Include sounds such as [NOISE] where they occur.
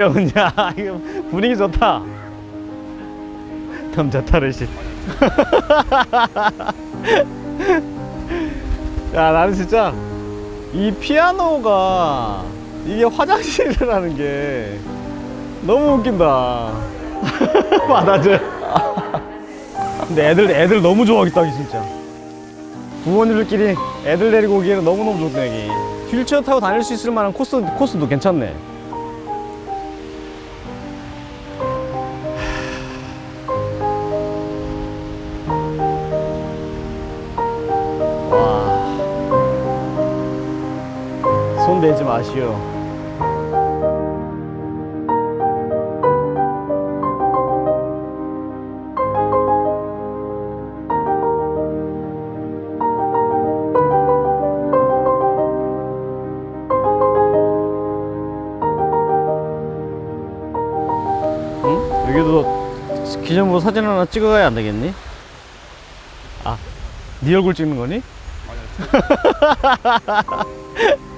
야. [LAUGHS] 이거 분위기 좋다. 남자 탈의실 [LAUGHS] 야 나는 진짜 이 피아노가 이게 화장실이라는 게 너무 웃긴다. [LAUGHS] 받아줘. 근데 애들 애들 너무 좋아하겠다 진짜. 부모님들끼리 애들 데리고 오기에는 너무너무 좋다 여기 휠체어 타고 다닐 수 있을 만한 코스, 코스도 괜찮네 손 대지 마시오. 응? 여기도 기념으로 사진 하나 찍어가야 안 되겠니? 아, 네 얼굴 찍는 거니? [LAUGHS]